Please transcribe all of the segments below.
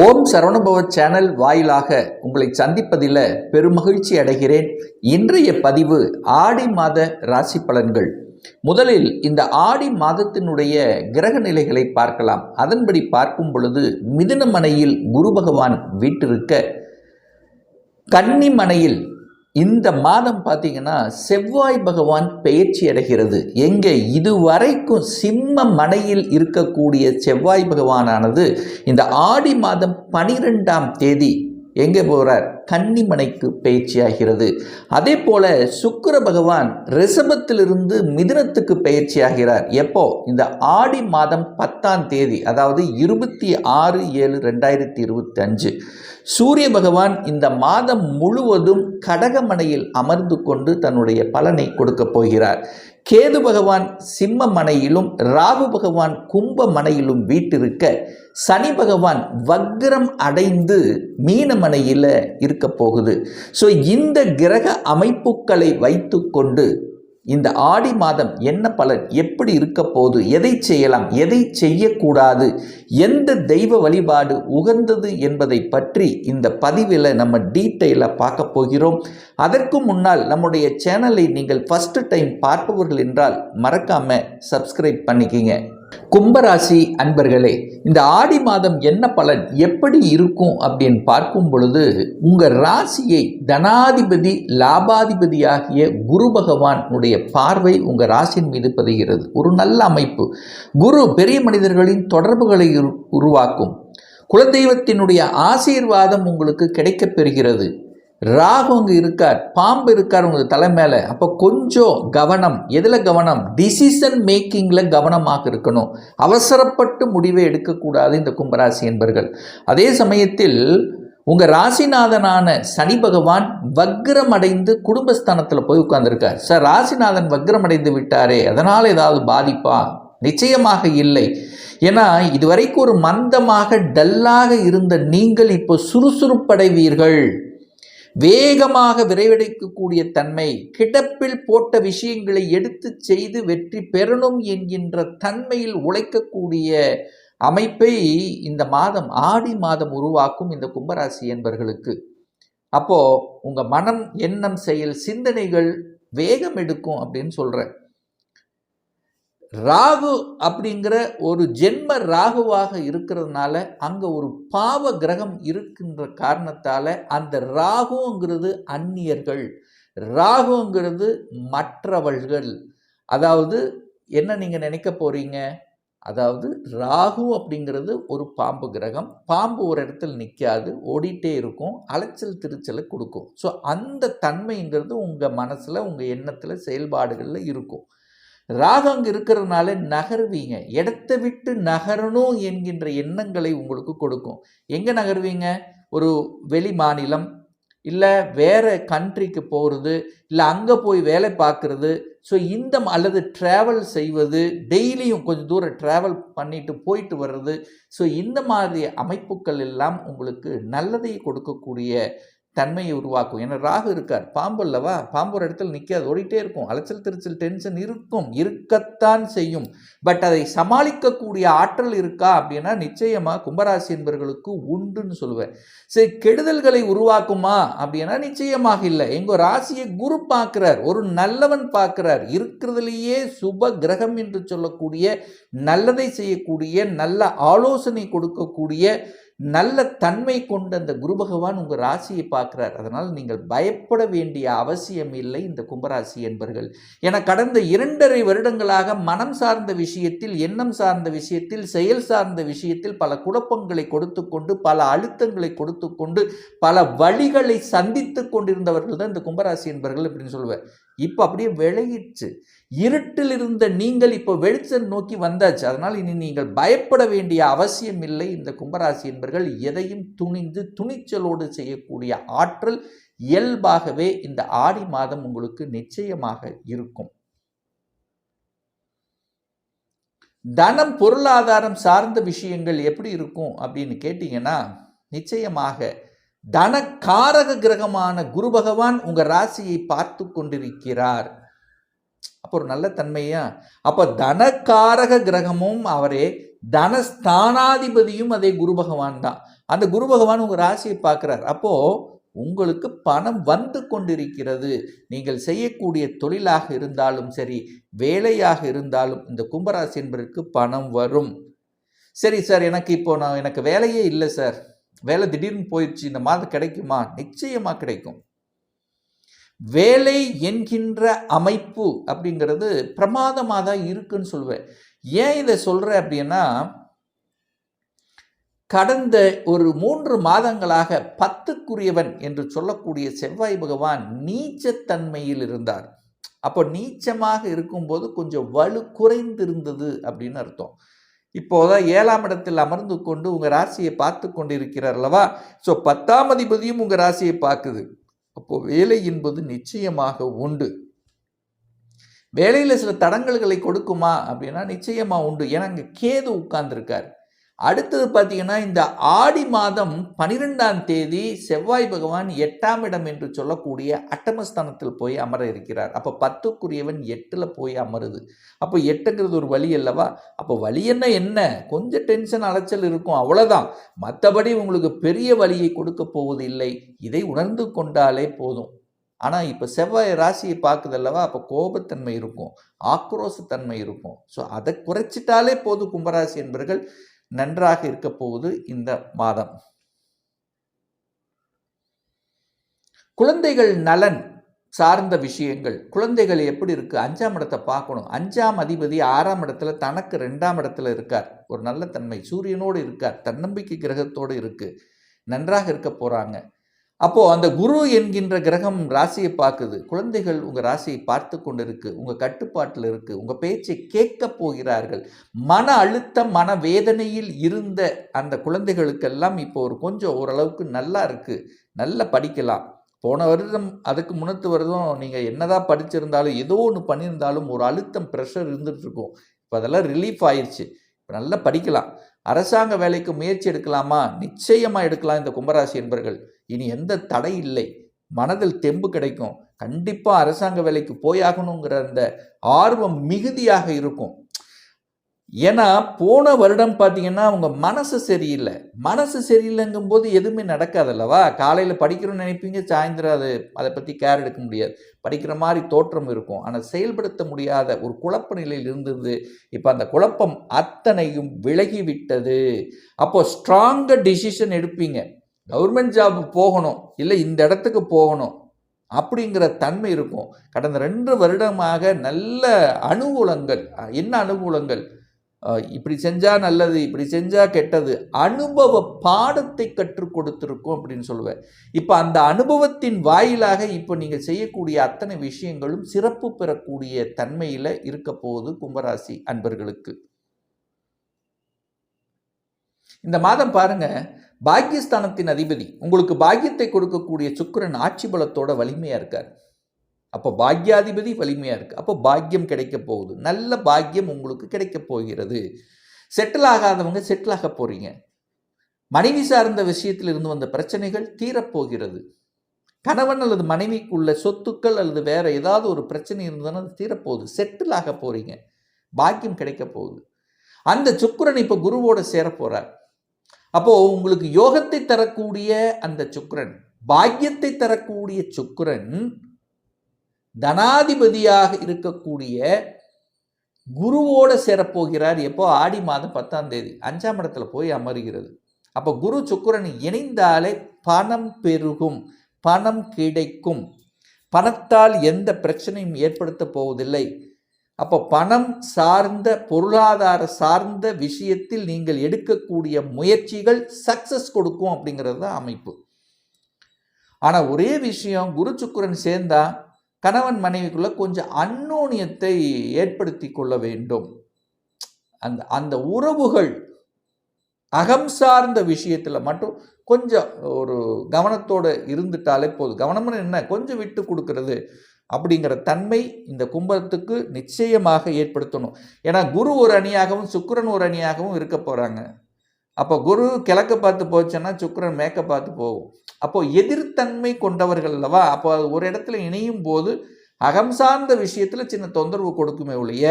ஓம் Saravanabhava channel வாயிலாக உங்களை சந்திப்பதில் பெருமகிழ்ச்சி அடைகிறேன். இன்றைய பதிவு ஆடி மாத ராசி பலன்கள். முதலில் இந்த ஆடி மாதத்தினுடைய கிரக நிலைகளை பார்க்கலாம். அதன்படி பார்க்கும் பொழுது மிதுனமனையில் குரு பகவான் வீட்டிருக்க. கன்னிமனையில் இந்த மாதம் பார்த்தீங்கன்னா செவ்வாய் பகவான் பெயர்ச்சி அடைகிறது. எங்கே? இதுவரைக்கும் சிம்ம மனையில் இருக்கக்கூடிய செவ்வாய் பகவானானது இந்த ஆடி மாதம் பனிரெண்டாம் தேதி எங்கே போகிறார் கன்னிமனைக்கு பயிற்சியாகிறது. அதே போல சுக்கர பகவான் ரிஷபத்திலிருந்து மிதுனத்துக்கு பயிற்சியாகிறார். எப்போ? இந்த ஆடி மாதம் பத்தாம் தேதி அதாவது இருபத்தி ஆறு ஏழு ரெண்டாயிரத்தி இருபத்தி அஞ்சு சூரிய பகவான் இந்த மாதம் முழுவதும் கடகமனையில் அமர்ந்து கொண்டு தன்னுடைய பலனை கொடுக்கப் போகிறார். கேது பகவான் சிம்ம மனையிலும் ராகு பகவான் கும்ப மனையிலும் வீட்டிருக்க சனி பகவான் வக்ரம் அடைந்து மீனமனையில் இருக்க போகுது. ஸோ இந்த கிரக அமைப்புகளை வைத்துக்கொண்டு இந்த ஆடி மாதம் என்ன பலன்? எப்படி இருக்க போகுது? எதை செய்யலாம்? எதை செய்யக்கூடாது? எந்த தெய்வ வழிபாடு உகந்தது என்பதை பற்றி இந்த பதிவில் நம்ம டீட்டெயிலாக பார்க்க போகிறோம். அதற்கு முன்னால் நம்முடைய சேனலை நீங்கள் ஃபஸ்ட்டு டைம் பார்ப்பவர்கள் என்றால் மறக்காமல் சப்ஸ்கிரைப் பண்ணிக்கிங்க. கும்பராசி அன்பர்களே இந்த ஆடி மாதம் என்ன பலன்? எப்படி இருக்கும்? அப்படின்னு பார்க்கும் பொழுது உங்கள் ராசியை தனாதிபதி லாபாதிபதியாகிய குரு பகவானுடைய பார்வை உங்கள் ராசியின் மீது பதிகிறது. ஒரு நல்ல அமைப்பு. குரு பெரிய மனிதர்களின் தொடர்புகளை உரு- உருவாக்கும். குலதெய்வத்தினுடைய ஆசீர்வாதம் உங்களுக்கு கிடைக்கப் பெறுகிறது. ராகு அங்கே இருக்கார் பாம்பு இருக்கார் உங்களுக்கு தலை மேலே. அப்போ கொஞ்சம் கவனம் எதில் கவனம்? டிசிஷன் மேக்கிங்கில் கவனமாக இருக்கணும். அவசரப்பட்டு முடிவை எடுக்கக்கூடாது இந்த கும்பராசி என்பர்கள். அதே சமயத்தில் உங்கள் ராசிநாதனான சனி பகவான் வக்ரம் அடைந்து குடும்பஸ்தானத்தில் போய் உட்கார்ந்துருக்கார். சார் ராசிநாதன் வக்ரம் அடைந்து விட்டாரே அதனால் ஏதாவது பாதிப்பா? நிச்சயமாக இல்லை. ஏன்னா இதுவரைக்கும் ஒரு மந்தமாக டல்லாக இருந்த நீங்கள் இப்போ சுறுசுறுப்படைவீர்கள். வேகமாக விரைவடைக்கக்கூடிய தன்மை கிடப்பில் போட்ட விஷயங்களை எடுத்து செய்து வெற்றி பெறணும் என்கின்ற தன்மையில் உழைக்கக்கூடிய அமைப்பை இந்த மாதம் ஆடி மாதம் உருவாக்கும் இந்த கும்பராசி என்பர்களுக்கு. அப்போ உங்க மனம் எண்ணம் செயல் சிந்தனைகள் வேகம் எடுக்கும் அப்படின்னு சொல்றேன். ராகு அப்படிங்கிற ஒரு ஜென்ம ராகுவாக இருக்கிறதுனால அங்கே ஒரு பாவ கிரகம் இருக்கின்ற காரணத்தால் அந்த ராகுங்கிறது அந்நியர்கள். ராகுங்கிறது மற்றவர்கள் அதாவது என்ன நீங்கள் நினைக்க போகிறீங்க அதாவது ராகு அப்படிங்கிறது ஒரு பாம்பு கிரகம். பாம்பு ஒரு இடத்துல நிற்காது ஓடிட்டே இருக்கும் அலைச்சல் திருச்சலை கொடுக்கும். ஸோ அந்த தன்மைங்கிறது உங்கள் மனசில் உங்கள் எண்ணத்தில் செயல்பாடுகளில் இருக்கும். ராகு அங்கே இருக்கிறதுனால நகருவீங்க. இடத்த விட்டு நகரணும் என்கின்ற எண்ணங்களை உங்களுக்கு கொடுக்கும். எங்கே நகருவீங்க? ஒரு வெளி மாநிலம் இல்லை வேறு கண்ட்ரிக்கு போகிறது இல்லை அங்கே போய் வேலை பார்க்குறது. ஸோ இந்த அல்லது ட்ராவல் செய்வது டெய்லியும் கொஞ்சம் தூரம் ட்ராவல் பண்ணிட்டு போயிட்டு வர்றது. ஸோ இந்த மாதிரி அமைப்புகள் எல்லாம் உங்களுக்கு நல்லதை கொடுக்கக்கூடிய தன்மையை உருவாக்கும். ஏன்னா ராகு இருக்கார். பாம்பு அல்லவா? பாம்பு ஒரு இடத்துல நிற்காது ஓடிட்டே இருக்கும். அலைச்சல் திருச்சல் டென்ஷன் இருக்கும். இருக்கத்தான் செய்யும். பட் அதை சமாளிக்கக்கூடிய ஆற்றல் இருக்கா அப்படின்னா நிச்சயமாக கும்பராசி என்பவர்களுக்கு உண்டுன்னு சொல்லுவேன். சரி கெடுதல்களை உருவாக்குமா அப்படின்னா நிச்சயமாக இல்லை. எங்கள் ராசியை குரு பார்க்குறார். ஒரு நல்லவன் பார்க்குறார். இருக்கிறதுலேயே சுப கிரகம் என்று சொல்லக்கூடிய நல்லதை செய்யக்கூடிய நல்ல ஆலோசனை கொடுக்கக்கூடிய நல்ல தன்மை கொண்ட அந்த குரு பகவான் உங்கள் ராசியை பார்க்குறார். அதனால் நீங்கள் பயப்பட வேண்டிய அவசியம் இல்லை இந்த கும்பராசி என்பர்கள். என கடந்த இரண்டரை வருடங்களாக மனம் சார்ந்த விஷயத்தில் எண்ணம் சார்ந்த விஷயத்தில் செயல் சார்ந்த விஷயத்தில் பல குழப்பங்களை கொடுத்து கொண்டு பல அழுத்தங்களை கொடுத்து கொண்டு பல வழிகளை சந்தித்து கொண்டிருந்தவர்கள் தான் இந்த கும்பராசி என்பர்கள் அப்படின்னு சொல்லுவேன். இப்போ அப்படியே விளையிடுச்சு. இருட்டில் இருந்த நீங்கள் இப்போ வெளிச்சம் நோக்கி வந்தாச்சு. அதனால் இனி நீங்கள் பயப்பட வேண்டிய அவசியம் இல்லை. இந்த கும்பராசி என்பர்கள் எதையும் துணிந்து துணிச்சலோடு செய்யக்கூடிய ஆற்றல் இயல்பாகவே இந்த ஆடி மாதம் உங்களுக்கு நிச்சயமாக இருக்கும். தனம் பொருளாதாரம் சார்ந்த விஷயங்கள் எப்படி இருக்கும் அப்படின்னு கேட்டிங்கன்னா நிச்சயமாக தனக்காரக கிரகமான குரு பகவான் உங்கள் ராசியை பார்த்து கொண்டிருக்கிறார். அப்போ ஒரு நல்ல தன்மையா? அப்போ தனக்காரக கிரகமும் அவரே தனஸ்தானாதிபதியும் அதே குரு பகவான் தான். அந்த குரு பகவான் உங்கள் ராசியை பார்க்குறார். அப்போது உங்களுக்கு பணம் வந்து கொண்டிருக்கிறது. நீங்கள் செய்யக்கூடிய தொழிலாக இருந்தாலும் சரி வேலையாக இருந்தாலும் இந்த கும்பராசி என்பதற்கு பணம் வரும். சரி சார் எனக்கு இப்போ நான் எனக்கு வேலையே இல்லை சார். வேலை திடீர்னு போயிடுச்சு இந்த மாதம் கிடைக்குமா? நிச்சயமாக கிடைக்கும். வேலை என்கின்ற அமைப்பு அப்படிங்கிறது பிரமாதமாக தான் இருக்குன்னு சொல்லுவேன் ஏன் இதை சொல்கிறேன் அப்படின்னா கடந்த ஒரு மூன்று மாதங்களாக பத்துக்குரியவன் என்று சொல்லக்கூடிய செவ்வாய் பகவான் நீச்சத்தன்மையில் இருந்தார். அப்போ நீச்சமாக இருக்கும்போது கொஞ்சம் வலு குறைந்திருந்தது அப்படின்னு அர்த்தம். இப்போது ஏழாம் இடத்தில் அமர்ந்து கொண்டு உங்கள் ராசியை பார்த்து கொண்டு இருக்கிறார் அல்லவா? ஸோ பத்தாம் அதிபதியும் உங்கள் ராசியை பார்க்குது. அப்போது வேலை என்பது நிச்சயமாக உண்டு. வேலையில் சில தடங்கல்களை கொடுக்குமா அப்படின்னா நிச்சயமாக உண்டு. ஏன்னா அங்கே கேது உட்கார்ந்துருக்கார். அடுத்தது பார்த்தீங்கன்னா இந்த ஆடி மாதம் பனிரெண்டாம் தேதி செவ்வாய் பகவான் எட்டாம் இடம் என்று சொல்லக்கூடிய அட்டமஸ்தானத்தில் போய் அமர இருக்கிறார். அப்போ பத்துக்குரியவன் எட்டில் போய் அமருது. அப்போ எட்டுங்கிறது ஒரு வழி அல்லவா? அப்போ வழி என்ன என்ன? கொஞ்சம் டென்ஷன் அலைச்சல் இருக்கும். அவ்வளோதான் மற்றபடி உங்களுக்கு பெரிய வழியை கொடுக்க போவது இல்லை இதை உணர்ந்து கொண்டாலே போதும். ஆனால் இப்போ செவ்வாய் ராசியை பார்க்குதல்லவா அப்போ கோபத்தன்மை இருக்கும். ஆக்ரோசத்தன்மை இருக்கும். ஸோ அதை குறைச்சிட்டாலே போதும் கும்பராசி என்பர்கள். நன்றாக இருக்க போகுது இந்த மாதம். குழந்தைகள் நலன் சார்ந்த விஷயங்கள். குழந்தைகள் எப்படி இருக்கு? அஞ்சாம் இடத்தை பார்க்கணும். அஞ்சாம் அதிபதி ஆறாம் இடத்துல தனக்கு ரெண்டாம் இடத்துல இருக்கார். ஒரு நல்ல தன்மை. சூரியனோடு இருக்கார். தன்னம்பிக்கை கிரகத்தோடு இருக்கு. நன்றாக இருக்க போறாங்க. அப்போது அந்த குரு என்கின்ற கிரகம் ராசியை பார்க்குது. குழந்தைகள் உங்கள் ராசியை பார்த்து கொண்டு இருக்குது உங்கள் கட்டுப்பாட்டில் இருக்குது உங்கள் பேச்சை கேட்க போகிறார்கள். மன அழுத்தம் மன வேதனையில் இருந்த அந்த குழந்தைகளுக்கெல்லாம் இப்போ ஒரு கொஞ்சம் ஓரளவுக்கு நல்லா இருக்குது நல்லா படிக்கலாம். போன வருடம் அதுக்கு முன்னத்து வருடம் நீங்கள் என்னதான் படிச்சிருந்தாலும் ஏதோ ஒன்று பண்ணியிருந்தாலும் ஒரு அழுத்தம் ப்ரெஷர் இருந்துகிட்ருக்கும் இப்போ அதெல்லாம் ரிலீஃப் ஆயிடுச்சு இப்போ நல்லா படிக்கலாம். அரசாங்க வேலைக்கு முயற்சி எடுக்கலாமா? நிச்சயமாக எடுக்கலாம் இந்த கும்பராசி என்பர்கள். இனி எந்த தடை இல்லை. மனதில் தெம்பு கிடைக்கும். கண்டிப்பாக அரசாங்க வேலைக்கு போயாகணுங்கிற அந்த ஆர்வம் மிகுதியாக இருக்கும். ஏன்னா போன வருடம் பார்த்தீங்கன்னா அவங்க மனசு சரியில்லை. மனசு சரியில்லைங்கும் போது எதுவுமே நடக்காதல்லவா? காலையில் படிக்கிறோன்னு நினைப்பீங்க சாயந்தரம் அது அதை பற்றி கேர் எடுக்க முடியாது. படிக்கிற மாதிரி தோற்றம் இருக்கும். ஆனால் செயல்படுத்த முடியாத ஒரு குழப்ப நிலையில் இருந்தது. இப்போ அந்த குழப்பம் அத்தனையும் விலகி விட்டது. அப்போ ஸ்ட்ராங்க டிசிஷன் எடுப்பீங்க. கவர்மெண்ட் ஜாப் போகணும் இல்லை இந்த இடத்துக்கு போகணும் அப்படிங்கிற தன்மை இருக்கும். கடந்த ரெண்டு வருடமாக நல்ல அனுகூலங்கள் என்ன அனுகூலங்கள்? இப்படி செஞ்சால் நல்லது இப்படி செஞ்சால் கெட்டது அனுபவ பாடத்தை கற்றுக் கொடுத்துருக்கோம் அப்படின்னு சொல்லுவேன். இப்போ அந்த அனுபவத்தின் வாயிலாக இப்போ நீங்கள் செய்யக்கூடிய அத்தனை விஷயங்களும் சிறப்பு பெறக்கூடிய தன்மையில் இருக்க போகுது கும்பராசி அன்பர்களுக்கு. இந்த மாதம் பாருங்க பாக்கியஸ்தானத்தின் அதிபதி உங்களுக்கு பாக்கியத்தை கொடுக்கக்கூடிய சுக்கிரன் ஆட்சி பலத்தோட வலிமையா இருக்கார். அப்போ பாக்யாதிபதி வலிமையா இருக்கு. அப்போ பாக்கியம் கிடைக்க போகுது. நல்ல பாக்கியம் உங்களுக்கு கிடைக்க போகிறது. செட்டில் ஆகாதவங்க செட்டில் ஆக போறீங்க. மனைவி சார்ந்த விஷயத்தில் இருந்து வந்த பிரச்சனைகள் தீரப்போகிறது கணவன் அல்லது மனைவிக்குள்ள சொத்துக்கள் அல்லது வேற ஏதாவது ஒரு பிரச்சனை இருந்ததுன்னா அது தீரப்போகுது செட்டில் ஆக போறீங்க. பாக்கியம் கிடைக்க போகுது. அந்த சுக்கிரன் இப்போ குருவோட சேர அப்போது அப்போ உங்களுக்கு யோகத்தை தரக்கூடிய அந்த சுக்கிரன் பாக்கியத்தை தரக்கூடிய சுக்கிரன் தனாதிபதியாக இருக்கக்கூடிய குருவோட சேரப்போகிறார். எப்போ? ஆடி மாதம் பத்தாம் தேதி. அஞ்சாம் இடத்துல போய் அமருகிறது. அப்போ குரு சுக்கிரன் இணைந்தாலே பணம் பெருகும் பணம் கிடைக்கும். பணத்தால் எந்த பிரச்சனையும் ஏற்படுத்த போவதில்லை. அப்போ பணம் சார்ந்த பொருளாதார சார்ந்த விஷயத்தில் நீங்கள் எடுக்கக்கூடிய முயற்சிகள் சக்சஸ் கொடுக்கும் அப்படிங்கிறது தான் அமைப்பு. ஆனால் ஒரே விஷயம் குரு சுக்குரன் சேர்ந்தா கணவன் மனைவிக்குள்ள கொஞ்சம் அந்நோனியத்தை ஏற்படுத்தி கொள்ள வேண்டும். அந்த அந்த உறவுகள் அகம் சார்ந்த விஷயத்தில் மட்டும் கொஞ்சம் ஒரு கவனத்தோடு இருந்துட்டாலே போதும். கவனம்னு என்ன? கொஞ்சம் விட்டு கொடுக்கறது. அப்படிங்கிற தன்மை இந்த கும்பத்துக்கு நிச்சயமாக ஏற்படுத்தணும். ஏன்னா குரு ஒரு அணியாகவும் சுக்கரன் ஒரு அணியாகவும் இருக்க போகிறாங்க அப்போ குரு கிழக்க பார்த்து போச்சுன்னா சுக்கிரன் மேற்க பார்த்து போகும். அப்போ எதிர்த்தன்மை கொண்டவர்கள் அல்லவா? அப்போ அது ஒரு இடத்துல இணையும் போது அகம் சார்ந்த விஷயத்தில் சின்ன தொந்தரவு கொடுக்குமே ஒழிய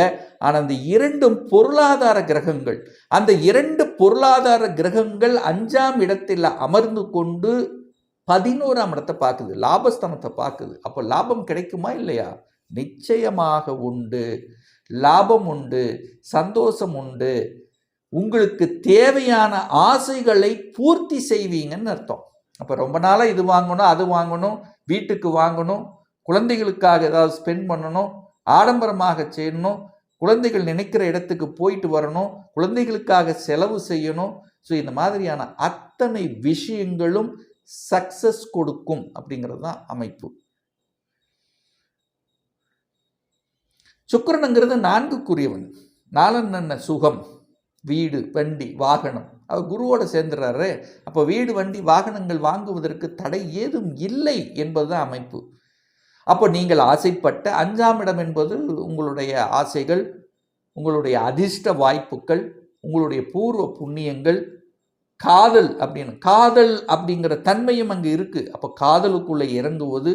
ஆனால் அந்த இரண்டும் பொருளாதார கிரகங்கள் அந்த இரண்டு பொருளாதார கிரகங்கள் அஞ்சாம் இடத்தில் அமர்ந்து கொண்டு பதினோராம் இடத்தை பார்க்குது. லாபஸ்தானத்தை பார்க்குது. அப்போ லாபம் கிடைக்குமா இல்லையா? நிச்சயமாக உண்டு. லாபம் உண்டு. சந்தோஷம் உண்டு. உங்களுக்கு தேவையான ஆசைகளை பூர்த்தி செய்வீங்கன்னு அர்த்தம். அப்போ ரொம்ப நாளாக இது வாங்கணும் அது வாங்கணும் வீட்டுக்கு வாங்கணும் குழந்தைகளுக்காக ஏதாவது ஸ்பெண்ட் பண்ணணும் ஆடம்பரமாக செய்யணும் குழந்தைகள் நினைக்கிற இடத்துக்கு போயிட்டு வரணும் குழந்தைகளுக்காக செலவு செய்யணும். ஸோ இந்த மாதிரியான அத்தனை விஷயங்களும் சக்சஸ் கொடுக்கும் அப்படிங்கிறது தான் அமைப்பு. சுக்கரனுங்கிறது நான்குக்குரியவன். நாலன் சுகம்? வீடு வண்டி வாகனம். அவர் குருவோட சேர்ந்துடுறாரு அப்போ வீடு வண்டி வாகனங்கள் வாங்குவதற்கு தடை ஏதும் இல்லை என்பதுதான் அமைப்பு. அப்போ நீங்கள் ஆசைப்பட்ட அஞ்சாம் இடம் என்பது உங்களுடைய ஆசைகள் உங்களுடைய அதிர்ஷ்ட வாய்ப்புகள் உங்களுடைய பூர்வ புண்ணியங்கள் காதல் அப்படின்னு. காதல் அப்படிங்கிற தன்மையும் அங்கே இருக்குது அப்போ காதலுக்குள்ளே இறங்குவது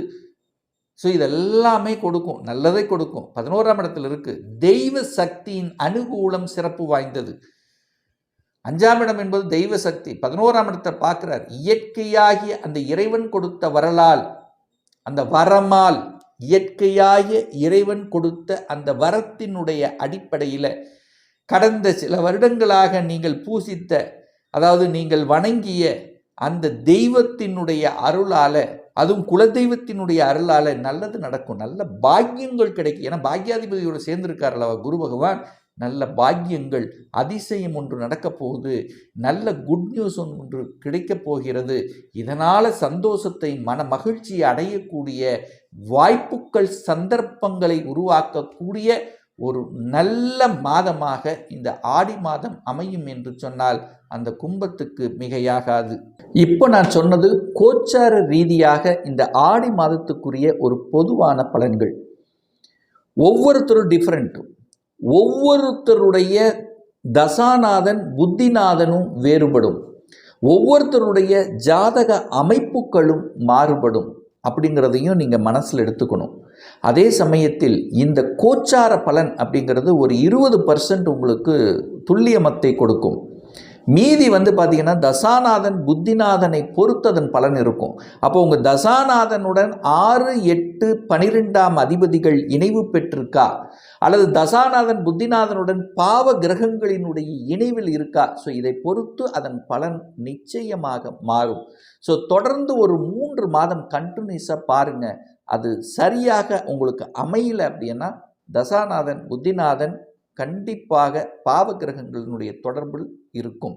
ஸோ இதெல்லாமே கொடுக்கும். நல்லதை கொடுக்கும். பதினோராம் இடத்துல இருக்குது தெய்வ சக்தியின் அனுகூலம் சிறப்பு வாய்ந்தது. அஞ்சாம் இடம் என்பது தெய்வ சக்தி. பதினோராம் இடத்தை பார்க்குறார். இயற்கையாகிய அந்த இறைவன் கொடுத்த வரலால் அந்த வரமால் இயற்கையாகிய இறைவன் கொடுத்த அந்த வரத்தினுடைய அடிப்படையில் கடந்த சில வருடங்களாக நீங்கள் பூசித்த அதாவது நீங்கள் வணங்கிய அந்த தெய்வத்தினுடைய அருளால் அதுவும் குலதெய்வத்தினுடைய அருளால் நல்லது நடக்கும். நல்ல பாக்கியங்கள் கிடைக்கும். ஏன்னா பாக்யாதிபதியோடு சேர்ந்திருக்கார் அல்லவா குரு பகவான்? நல்ல பாக்கியங்கள் அதிசயம் ஒன்று நடக்கப் போகுது. நல்ல குட் நியூஸ் ஒன்று கிடைக்கப் போகிறது. இதனால் சந்தோஷத்தை மன மகிழ்ச்சியை அடையக்கூடிய வாய்ப்புகள் சந்தர்ப்பங்களை உருவாக்கக்கூடிய ஒரு நல்ல மாதமாக இந்த ஆடி மாதம் அமையும் என்று சொன்னால் அந்த கும்பத்துக்கு மிகையாகாது. இப்போ நான் சொன்னது கோச்சார ரீதியாக இந்த ஆடி மாதத்துக்குரிய ஒரு பொதுவான பலன்கள். ஒவ்வொருத்தரும் டிஃப்ரெண்ட்டும் ஒவ்வொருத்தருடைய தசாநாதன் புத்திநாதனும் வேறுபடும். ஒவ்வொருத்தருடைய ஜாதக அமைப்புகளும் மாறுபடும். அப்படிங்கிறதையும் நீங்கள் மனசில் எடுத்துக்கணும். அதே சமயத்தில் இந்த கோச்சார பலன் அப்படிங்கிறது ஒரு இருபது பர்சன்ட் உங்களுக்கு துல்லியமத்தை கொடுக்கும். மீதி வந்து பார்த்தீங்கன்னா தசாநாதன் புத்திநாதனை பொறுத்ததன் பலன் இருக்கும். அப்போ உங்கள் தசாநாதனுடன் ஆறு எட்டு பனிரெண்டாம் அதிபதிகள் இணைவு பெற்றிருக்கா? அல்லது தசாநாதன் புத்திநாதனுடன் பாவ கிரகங்களினுடைய இணைவில் இருக்கா? ஸோ இதை பொறுத்து அதன் பலன் நிச்சயமாக மாறும். ஸோ தொடர்ந்து ஒரு மூன்று மாதம் கண்டினியூஸாக பாருங்கள் அது சரியாக உங்களுக்கு அமையல அப்படின்னா தசாநாதன் புத்திநாதன் கண்டிப்பாக பாவ கிரகங்களினுடைய தொடர்பில் இருக்கும்.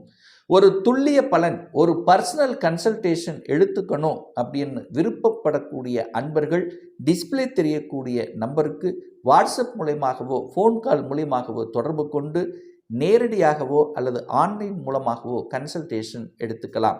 ஒரு துல்லிய பலன் ஒரு பர்சனல் கன்சல்டேஷன் எடுத்துக்கணும் அப்படின்னு விருப்பப்படக்கூடிய அன்பர்கள் டிஸ்பிளே தெரியக்கூடிய நம்பருக்கு வாட்ஸ்அப் மூலயமாகவோ ஃபோன் கால் மூலியமாகவோ தொடர்பு கொண்டு நேரடியாகவோ அல்லது ஆன்லைன் மூலமாகவோ கன்சல்டேஷன் எடுத்துக்கலாம்.